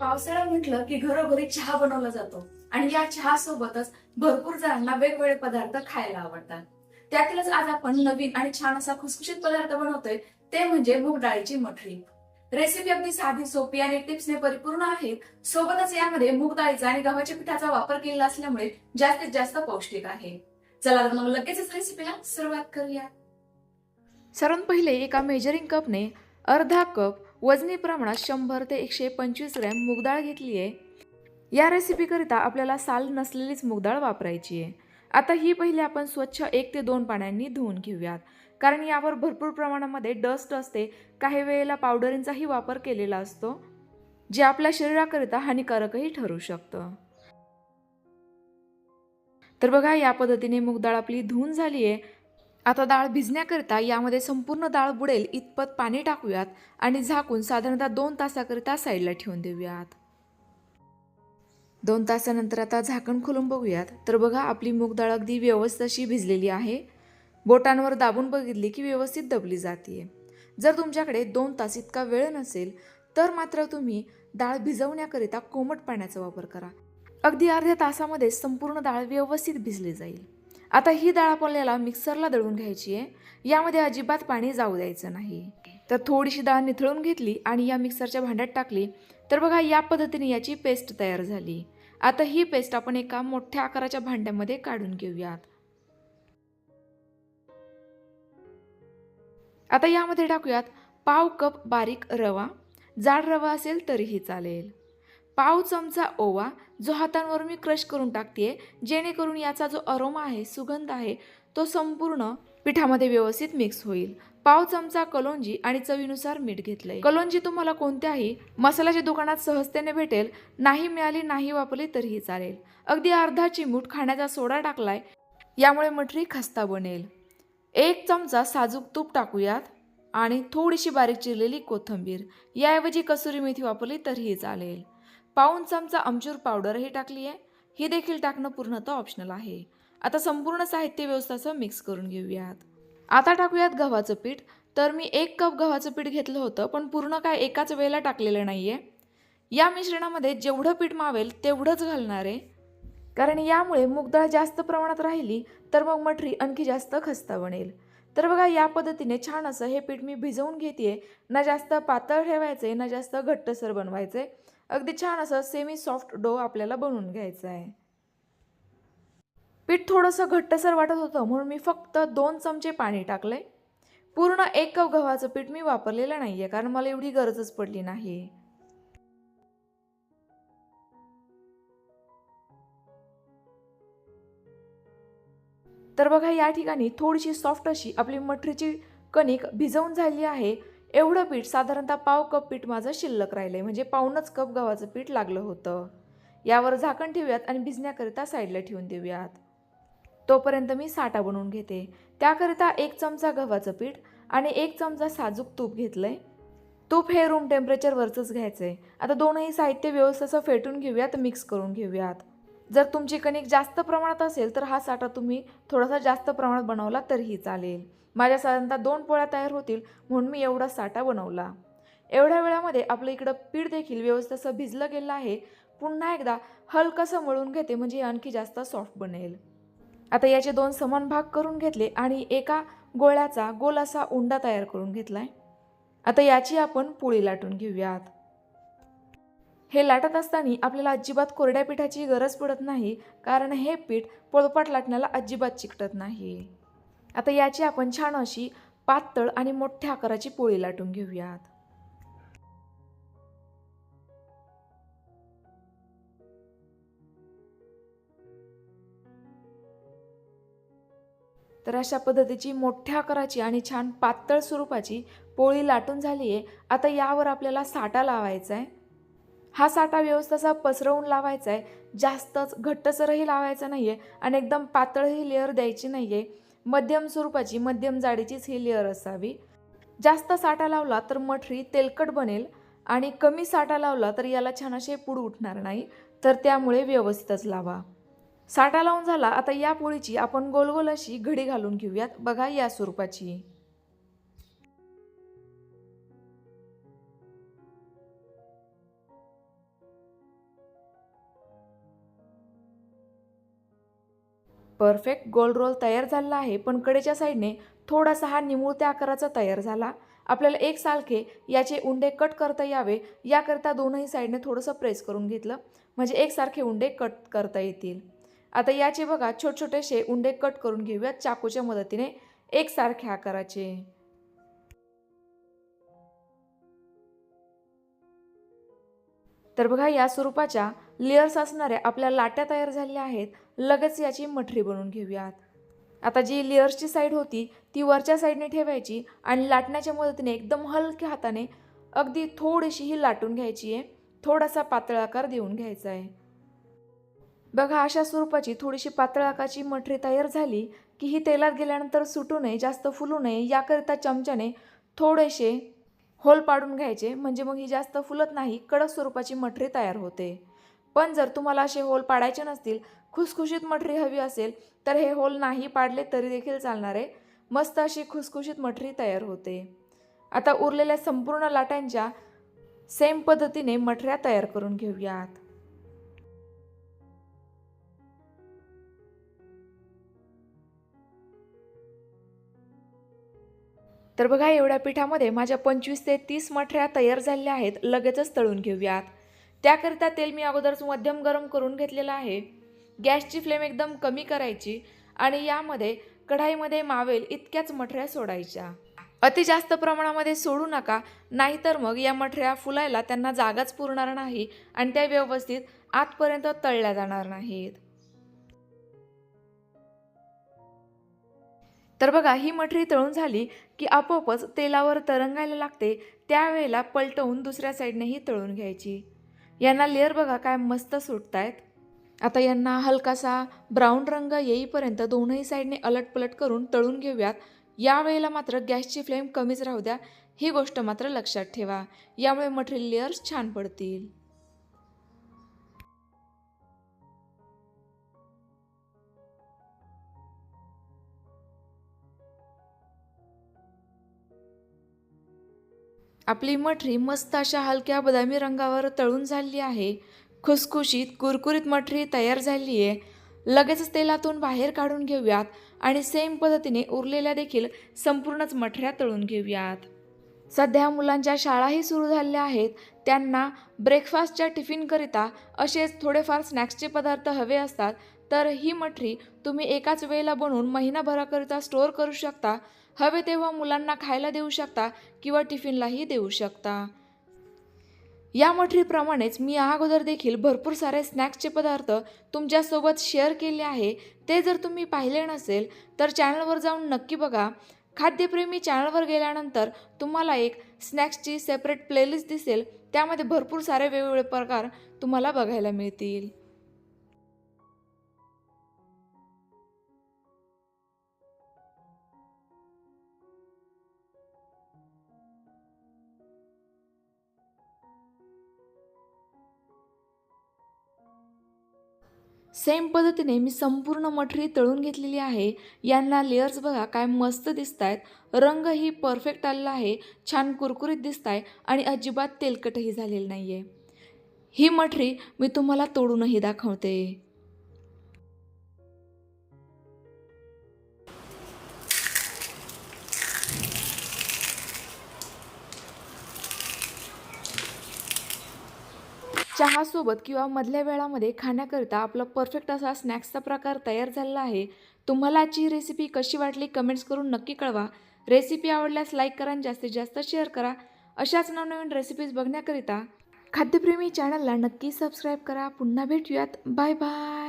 पावसाळा म्हटलं की घरोघरी चहा बनवला जातो. आणि या चहा सोबतच भरपूर जणांना वेगवेगळे पदार्थ खायला आवडतात. त्यातीलच आज आपण नवीन आणि छान असा खुसखुशीत पदार्थ बनवतोय ते म्हणजे मूग डाळीची मठरी. रेसिपी अगदी साधी सोपी आणि टिप्सने परिपूर्ण आहे. सोबतच यामध्ये मूग डाळीचा आणि गव्हाच्या पिठाचा वापर केलेला असल्यामुळे जास्तीत जास्त पौष्टिक आहे. चला तर मग लगेचच रेसिपीला सुरुवात करूया. सर्वात पहिले एका मेजरिंग कपने अर्धा कप वजनी प्रमाणात शंभर ते एकशे पंचवीस ग्रॅम मूगडाळ घेतली आहे. या रेसिपीकरिता आपल्याला साल नसलेलीच मूगडाळ वापरायची आहे. आता ही पहिले आपण स्वच्छ एक ते दोन पाण्याने धुवून घेऊयात. कारण यावर भरपूर प्रमाणामध्ये डस्ट असते. काही वेळेला पावडरींचाही वापर केलेला असतो जे आपल्या शरीराकरिता हानिकारकही ठरू शकतं. तर बघा या पद्धतीने मूगडाळ आपली धुवून झाली आहे. आता डाळ भिजण्याकरिता यामध्ये संपूर्ण डाळ बुडेल इतपत पाणी टाकूयात आणि झाकून साधारणतः दोन तासाकरिता साईडला ठेवून देऊयात. दोन तासानंतर आता झाकण खोलून बघूयात. तर बघा आपली मूग डाळ अगदी व्यवस्थित अशी भिजलेली आहे. बोटांवर दाबून बघितली की व्यवस्थित दबली जाते जर तुमच्याकडे दोन तास इतका वेळ नसेल तर मात्र तुम्ही डाळ भिजवण्याकरिता कोमट पाण्याचा वापर करा. अगदी अर्ध्या तासामध्ये संपूर्ण डाळ व्यवस्थित भिजली जाईल. आता ही डाळ आपल्याला मिक्सरला दळून घ्यायची आहे. यामध्ये अजिबात पाणी जाऊ द्यायचं नाही. तर थोडीशी डाळ निथळून घेतली आणि या मिक्सरच्या भांड्यात टाकली. तर बघा या पद्धतीने याची पेस्ट तयार झाली. आता ही पेस्ट आपण एका मोठ्या आकाराच्या भांड्यामध्ये काढून घेऊयात. आता यामध्ये टाकूयात पाव कप बारीक रवा. जाड रवा असेल तरीही चालेल. पाव चमचा ओवा. जो हातांवर मी क्रश करून टाकते जेणेकरून याचा जो अरोमा आहे सुगंध आहे तो संपूर्ण पिठामध्ये व्यवस्थित मिक्स होईल. पाव चमचा कलोंजी आणि चवीनुसार मीठ घेतलंय. कलोंजी तुम्हाला कोणत्याही मसाल्याच्या दुकानात सहजतेने भेटेल. नाही मिळाली नाही वापरली तरीही चालेल. अगदी अर्धा चिमूट खाण्याचा सोडा टाकलाय यामुळे मठरी खस्ता बनेल. एक चमचा साजूक तूप टाकूयात आणि थोडीशी बारीक चिरलेली कोथिंबीर. याऐवजी कसुरी मेथी वापरली तरीही चालेल. पाऊन चमचा आमचूर पावडरही टाकली आहे. ही देखील टाकणं पूर्णतः ऑप्शनल आहे. आता संपूर्ण साहित्य व्यवस्थाचं मिक्स करून घेऊयात. आता टाकूयात गव्हाचं पीठ. तर मी एक कप गव्हाचं पीठ घेतलं होतं पण पूर्ण काय एकाच वेळेला टाकलेलं नाही आहे या मिश्रणामध्ये जेवढं पीठ मावेल तेवढंच घालणार आहे. कारण यामुळे मूगडाळ जास्त प्रमाणात राहिली तर मग मठरी आणखी जास्त खस्ता बनेल. तर बघा या पद्धतीने छान असं हे पीठ मी भिजवून घेते ना जास्त पातळ ठेवायचे ना जास्त घट्टसर बनवायचे अगदी छान असं सेमी सॉफ्ट डो आपल्याला बनवून घ्यायचं आहे. पीठ थोडंसं घट्टसर वाटत होतं म्हणून मी फक्त दोन चमचे पाणी टाकले पूर्ण एक कप गव्हाचं पीठ मी वापरलेलं नाही आहे कारण मला एवढी गरजच पडली नाही. तर बघा या ठिकाणी थोडीशी सॉफ्ट अशी आपली मठरीची कणिक भिजवून झाली आहे. एवढं पीठ साधारणतः पाव कप पीठ माझं शिल्लक राहिलं आहे म्हणजे पाऊनच कप गव्हाचं पीठ लागलं होतं. यावर झाकण ठेवूयात आणि भिजण्याकरिता साईडला ठेवून देऊयात. तोपर्यंत मी साठा बनवून घेते. त्याकरिता एक चमचा गव्हाचं पीठ आणि एक चमचा साजूक तूप घेतलं आहे तूप हे रूम टेम्परेचरवरचंच घ्यायचं आहे आता दोनही साहित्य व्यवस्थेचं फेटून घेऊयात मिक्स करून घेऊयात. जर तुमची कणिक जास्त प्रमाणात असेल तर हा साठा तुम्ही थोडासा जास्त प्रमाणात बनवला तरीही चालेल. माझ्या साधारणतः दोन पोळ्या तयार होतील म्हणून मी एवढा साठा बनवला. एवढ्या वेळामध्ये आपलं इकडं पीठ देखील व्यवस्थित असं भिजलं गेलं आहे. पुन्हा एकदा हलकंसं मळून घेते म्हणजे आणखी जास्त सॉफ्ट बनेल. आता याचे दोन समान भाग करून घेतले आणि एका गोळ्याचा गोल असा उंडा तयार करून घेतला आहे आता याची आपण पोळी लाटून घेऊयात. हे लाटत असताना आपल्याला अजिबात कोरड्या पिठाची गरज पडत नाही कारण हे पीठ पोळपाट लाटण्याला अजिबात चिकटत नाही. आता याची आपण छान अशी पातळ आणि मोठ्या आकाराची पोळी लाटून घेऊयात. तर अशा पद्धतीची मोठ्या आकाराची आणि छान पातळ स्वरूपाची पोळी लाटून झाली आहे आता यावर आपल्याला साठा लावायचा आहे हा साठा व्यवस्थाचा पसरवून लावायचा आहे. जास्तच घट्टसरही लावायचा नाही आहे आणि एकदम पातळही लेअर द्यायची नाही आहे मध्यम स्वरूपाची मध्यम जाडीचीच ही लेअर असावी. जास्त साठा लावला तर मठरी तेलकट बनेल आणि कमी साठा लावला तर याला छान असे पुढ उठणार नाही तर त्यामुळे व्यवस्थितच लावा. साठा लावून झाला आता या पोळीची आपण गोल गोल अशी घडी घालून घेऊयात. बघा या स्वरूपाची. परफेक्ट गोल रोल तयार झालेला आहे पण कडेच्या साईडने थोडासा हा निमुळत्या आकाराचा तयार झाला. आपल्याला एक सालखे याचे उंडे कट करता यावे याकरता दोनही साईडने थोडंसं प्रेस करून घेतलं. म्हणजे एकसारखे उंडे कट करता येतील. आता याचे बघा छोटे छोटेसे उंडे कट करून घेऊयात चाकूच्या मदतीने. एकसारख्या आकाराचे. तर बघा या स्वरूपाच्या लेयर्स असणाऱ्या आपल्या लाट्या तयार झालेल्या आहेत. लगेच याची मठरी बनवून घेऊयात. आता जी लेयर्सची साईड होती ती वरच्या साईडने ठेवायची आणि लाटण्याच्या मदतीने एकदम हलक्या हाताने अगदी थोडीशी ही लाटून घ्यायची आहे. थोडासा पातळ आकार देऊन घ्यायचा आहे. बघा अशा स्वरूपाची थोडीशी पातळ आकाराची मठरी तयार झाली की ही तेलात गेल्यानंतर सुटू नये जास्त फुलू नये याकरिता चमच्याने थोडेसे होल पाडून घ्यायचे. म्हणजे मग ही जास्त फुलत नाही कडक स्वरूपाची मठरी तयार होते. पण जर तुम्हाला असे होल पाडायचे नसतील खुसखुशीत मठरी हवी असेल तर हे होल नाही पाडले तरी देखील चालणार आहे. मस्त अशी खुसखुशीत मठरी तयार होते. आता उरलेल्या संपूर्ण लाटांच्या सेम पद्धतीने मठऱ्या तयार करून घेऊयात. तर बघा एवढ्या पिठामध्ये माझ्या पंचवीस ते तीस मठऱ्या तयार झालेल्या आहेत. लगेचच तळून घेऊयात. त्याकरिता तेल मी अगोदरच मध्यम गरम करून घेतलेलं आहे. गॅसची फ्लेम एकदम कमी करायची आणि यामध्ये कढाईमध्ये मावेल इतक्याच मठऱ्या सोडायच्या. अति जास्त प्रमाणामध्ये सोडू नका नाहीतर मग या मठऱ्या फुलायला त्यांना जागाच पुरणार नाही आणि त्या व्यवस्थित आतपर्यंत तळल्या जाणार नाहीत. तर बघा ही मठरी तळून झाली की आपोआपच तेलावर तरंगायला लागते त्यावेळेला पलटवून दुसऱ्या साईडनेही तळून घ्यायची. यांना लेअर बघा काय मस्त सुटतायत. आता यांना हलकासा ब्राऊन रंग येईपर्यंत दोनही साईडने अलटपलट करून तळून घेऊयात. यावेळेला मात्र गॅसची फ्लेम कमीच राहू द्या. ही गोष्ट मात्र लक्षात ठेवा. यामुळे मटेरियल लेअर्स छान पडतील. आपली मठरी मस्त अशा हलक्या बदामी रंगावर तळून झाली आहे. खुसखुशीत कुरकुरीत मठरी तयार झाली आहे. लगेचच तेलातून बाहेर काढून घेऊयात आणि सेम पद्धतीने उरलेल्या देखील संपूर्णच मठऱ्या तळून घेऊयात. सध्या मुलांच्या शाळाही सुरू झालेल्या आहेत. त्यांना ब्रेकफास्टच्या टिफिनकरिता असेच थोडेफार स्नॅक्सचे पदार्थ हवे असतात. तर ही मठरी तुम्ही एकाच वेळेला बनवून महिनाभराकरिता स्टोअर करू शकता. हवे तेव्हा मुलांना खायला देऊ शकता किंवा टिफिनलाही देऊ शकता. या मठरीप्रमाणेच मी अगोदर देखील भरपूर सारे स्नॅक्सचे पदार्थ तुमच्यासोबत शेअर केले आहे. ते जर तुम्ही पाहिले नसेल तर चॅनलवर जाऊन नक्की बघा. खाद्यप्रेमी चॅनलवर गेल्यानंतर तुम्हाला एक स्नॅक्सची सेपरेट प्लेलिस्ट दिसेल. त्यामध्ये भरपूर सारे वेगवेगळे प्रकार तुम्हाला बघायला मिळतील. सेम पद्धतीने मी संपूर्ण मठरी तळून घेतलेली आहे. यांना लेअर्स बघा काय मस्त दिसत आहेत रंगही परफेक्ट आलेला आहे. छान कुरकुरीत दिसत आहे आणि अजिबात तेलकटही झालेलं नाही आहे ही मठरी मी तुम्हाला तोडूनही दाखवते. चहासोबत किंवा मधल्या वेळामध्ये खाण्याकरिता आपला परफेक्ट असा स्नॅक्सचा प्रकार तयार झालेला आहे. तुम्हाला आजची ही रेसिपी कशी वाटली कमेंट्स करून नक्की कळवा. रेसिपी आवडल्यास लाईक करा आणि जास्तीत जास्त शेअर करा. अशाच नवनवीन रेसिपीज बघण्याकरिता खाद्यप्रेमी चॅनलला नक्की सबस्क्राईब करा. पुन्हा भेटूयात. Bye bye